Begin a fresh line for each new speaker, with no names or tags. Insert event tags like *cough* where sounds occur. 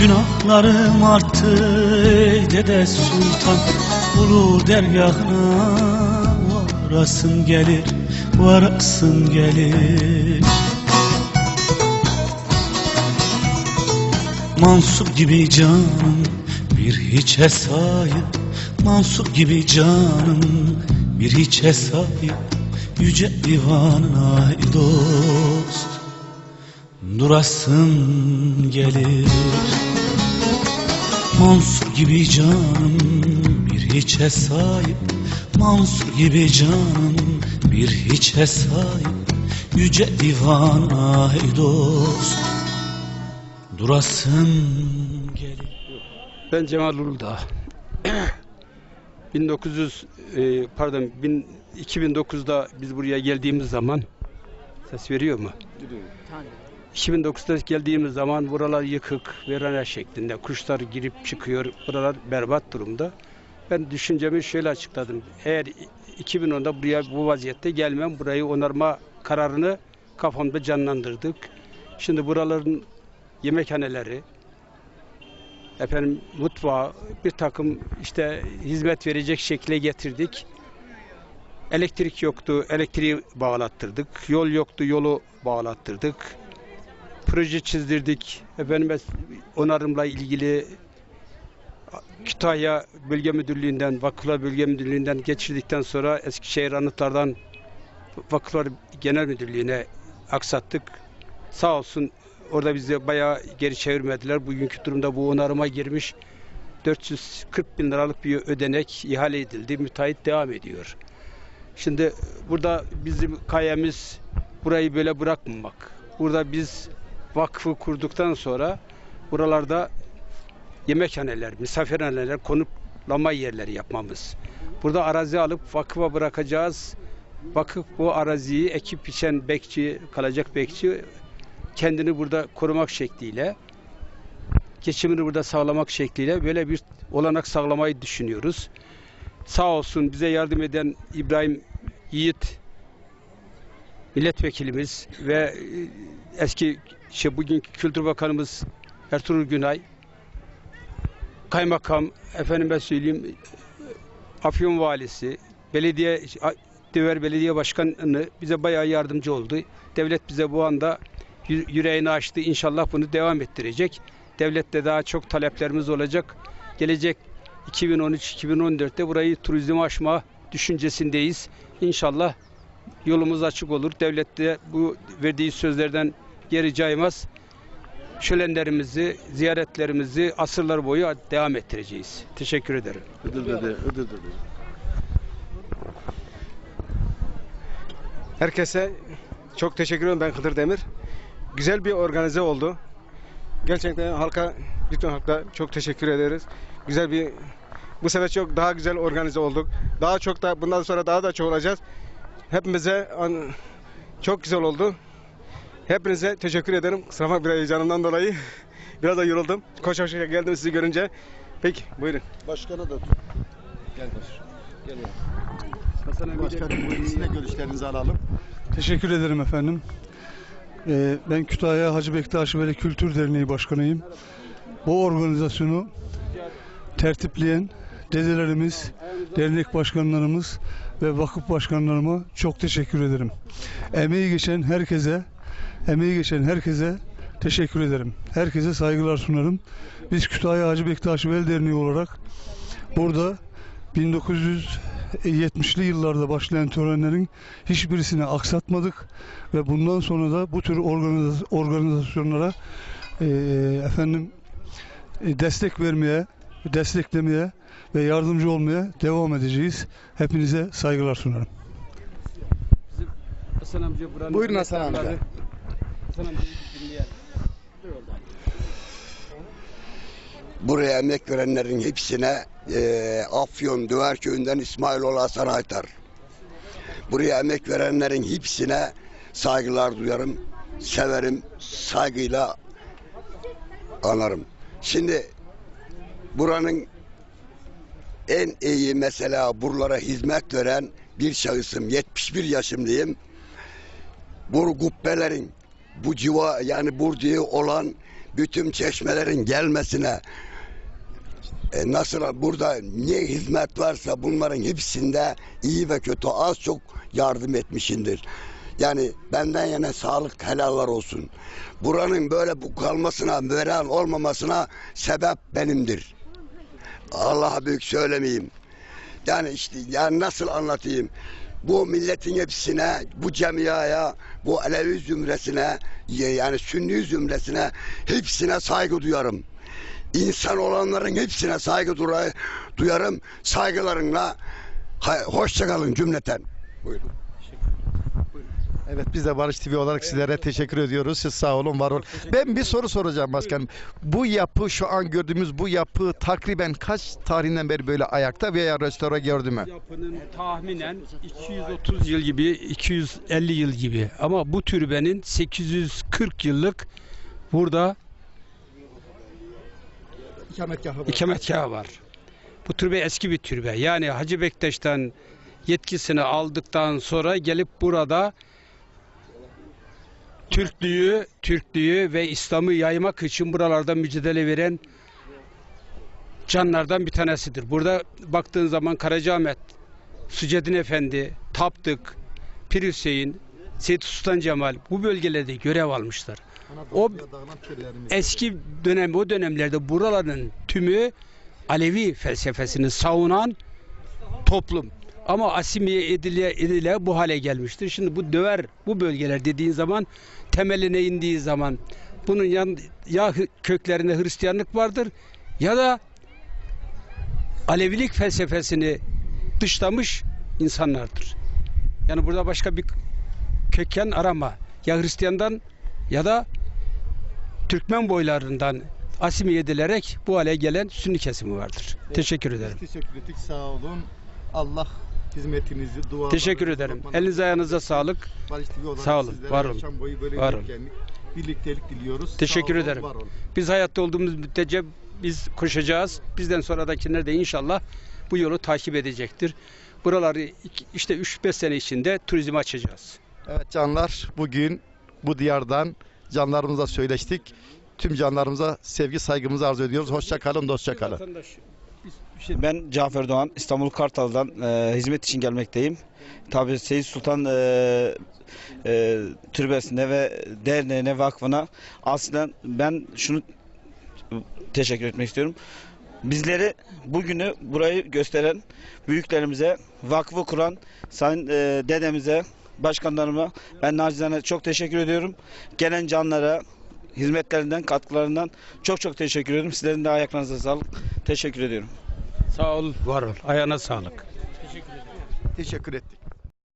Günahlarım arttı dede sultan Ulu dergahına varasın gelir Varasın gelir. Mansur gibi canım bir hiçe sahip Mansur gibi canım bir hiçe sahip Yüce divanına ey dost Durasın gelir Mansur gibi canım bir hiçe sahip Mansur gibi canım bir hiçe sahip Yüce divana ey dost Durasın gelir
Ben Cemal Uludağ. *clears throat* 1900 e, pardon bin, 2009'da biz buraya geldiğimiz zaman ses veriyor mu? 2009'da geldiğimiz zaman buralar yıkık, verana şeklinde. Kuşlar girip çıkıyor. Buralar berbat durumda. Ben düşüncemi şöyle açıkladım. Eğer 2010'da buraya bu vaziyette gelmem, burayı onarma kararını kafamda canlandırdık. Şimdi buraların yemekhaneleri, efendim mutfağı bir takım işte hizmet verecek şekle getirdik. Elektrik yoktu, elektriği bağlattırdık. Yol yoktu, yolu bağlattırdık. Proje çizdirdik. Efendim onarımla ilgili Kütahya Bölge Müdürlüğü'nden, Vakıflar Bölge Müdürlüğü'nden geçirdikten sonra Eskişehir Anıtlar'dan Vakıflar Genel Müdürlüğü'ne aksattık. Sağ olsun orada bizi bayağı geri çevirmediler. Bugünkü durumda bu onarıma girmiş 440 bin liralık bir ödenek ihale edildi. Müteahhit devam ediyor. Şimdi burada bizim kayemiz burayı böyle bırakmamak. Burada biz vakfı kurduktan sonra buralarda yemekhaneler, misafirhaneler, konuklama yerleri yapmamız. Burada arazi alıp vakıfa bırakacağız. Vakıf bu araziyi ekip biçen bekçi, kalacak bekçi kendini burada korumak şekliyle geçimini burada sağlamak şekliyle böyle bir olanak sağlamayı düşünüyoruz. Sağ olsun bize yardım eden İbrahim Yiğit milletvekilimiz ve e, eski şey bugünkü Kültür Bakanımız Ertuğrul Günay kaymakam efendime söyleyeyim Afyon valisi belediye Diver Belediye Başkanı bize bayağı yardımcı oldu. Devlet bize bu anda yü- yüreğini açtı. İnşallah bunu devam ettirecek. Devlette daha çok taleplerimiz olacak. Gelecek 2013-2014'te burayı turizme açma düşüncesindeyiz. İnşallah yolumuz açık olur. Devlet de bu verdiği sözlerden geri caymaz. Şölenlerimizi, ziyaretlerimizi asırlar boyu devam ettireceğiz. Teşekkür ederim.
Ödül dedi. Herkese çok teşekkür ederim ben Kıdır Demir. Güzel bir organize oldu. Gerçekten halka, bütün halka çok teşekkür ederiz. Güzel bir bu sefer çok daha güzel organize olduk. Daha çok da bundan sonra daha da çok olacağız. Hepimize an- çok güzel oldu. Hepinize teşekkür ederim. Kusura bakmayın biraz heyecanımdan dolayı. *laughs* Biraz da yoruldum. Koşa koşa geldim sizi görünce. Peki buyurun.
Başkanı da
Gel koş. Gel.
başkanım buyurun sizin de görüşlerinizi alalım.
Teşekkür ederim efendim. Ee, ben Kütahya Hacı Bektaş Veli Kültür Derneği Başkanıyım. Bu organizasyonu tertipleyen dedelerimiz, dernek başkanlarımız ve vakıf başkanlarıma çok teşekkür ederim. Emeği geçen herkese, emeği geçen herkese teşekkür ederim. Herkese saygılar sunarım. Biz Kütahya Hacı Bektaş Veli Derneği olarak burada 1970'li yıllarda başlayan törenlerin hiçbirisini aksatmadık ve bundan sonra da bu tür organiz- organizasyonlara eee, efendim e, destek vermeye, desteklemeye ve yardımcı olmaya devam edeceğiz. Hepinize saygılar sunarım.
Hasan amca buranın
Buyurun Hasan amca.
Hasan amcayı dinleyelim.
Buraya emek verenlerin hepsine eee Afyon Düver Köyü'nden İsmailoğlu Hasan Aytar. Buraya emek verenlerin hepsine saygılar duyarım, severim, saygıyla anarım. Şimdi buranın en iyi mesela buralara hizmet veren bir şahısım. 71 yaşındayım. Bu kubbelerin bu civa yani Burcu'yu olan bütün çeşmelerin gelmesine e, nasıl burada ne hizmet varsa bunların hepsinde iyi ve kötü az çok yardım etmişindir. Yani benden yana sağlık helaller olsun. Buranın böyle bu kalmasına, veren olmamasına sebep benimdir. Allah'a büyük söylemeyeyim. Yani işte yani nasıl anlatayım? Bu milletin hepsine, bu cemiaya, bu Alevi zümresine, yani Sünni zümresine hepsine saygı duyarım. İnsan olanların hepsine saygı duyarım. Saygılarımla hay- hoşça kalın cümleten. Buyurun.
Evet biz de Barış TV olarak sizlere teşekkür ediyoruz. Siz sağ olun, var olun. Ben bir soru soracağım başkanım. Bu yapı şu an gördüğümüz bu yapı takriben kaç tarihinden beri böyle ayakta veya restore gördü mü?
Yapının tahminen 230 yıl gibi, 250 yıl gibi. Ama bu türbenin 840 yıllık burada ikametgahı var. Bu türbe eski bir türbe. Yani Hacı Bektaş'tan yetkisini aldıktan sonra gelip burada Türklüğü, Türklüğü ve İslam'ı yaymak için buralarda mücadele veren canlardan bir tanesidir. Burada baktığın zaman Karacaahmet, Sucedin Efendi, Taptık, Pir Hüseyin, Seyit Sultan Cemal bu bölgelerde görev almışlar. O eski dönem o dönemlerde buraların tümü Alevi felsefesini savunan toplum. Ama asimiye edile, edile bu hale gelmiştir. Şimdi bu döver bu bölgeler dediğin zaman temeline indiği zaman bunun yan, ya köklerinde Hristiyanlık vardır ya da Alevilik felsefesini dışlamış insanlardır. Yani burada başka bir köken arama. Ya Hristiyandan ya da Türkmen boylarından asimiye edilerek bu hale gelen Sünni kesimi vardır. Teşekkür ederim.
Teşekkür ettik. Sağ olun. Allah hizmetinizi, dualarınızı,
Teşekkür ederim. Elinize ayağınıza sağlık.
Barış TV olarak
Sağ olun,
sizlere
var olun.
yaşam boyu böyle
Var olun.
birliktelik, birliktelik diliyoruz.
Teşekkür
Sağ olun,
ederim.
var olun.
Biz hayatta olduğumuz müddetçe biz koşacağız. Bizden sonradakiler de inşallah bu yolu takip edecektir. Buraları iki- işte 3-5 sene içinde turizme açacağız.
Evet canlar bugün bu diyardan canlarımıza söyleştik. Tüm canlarımıza sevgi saygımızı arz ediyoruz. Hoşça kalın, dostça kalın.
Ben Cafer Doğan, İstanbul Kartal'dan e, hizmet için gelmekteyim. Tabii Seyit Sultan e, e, türbesine ve derneğine, vakfına aslında ben şunu teşekkür etmek istiyorum. Bizleri bugünü burayı gösteren büyüklerimize, vakfı kuran sayın e, dedemize, başkanlarıma ben nacizane çok teşekkür ediyorum. Gelen canlara, hizmetlerinden, katkılarından çok çok teşekkür ediyorum. Sizlerin de ayaklarınıza sağlık. Teşekkür ediyorum.
Sağ ol, var ol. Ayağına sağlık.
Teşekkür ettik.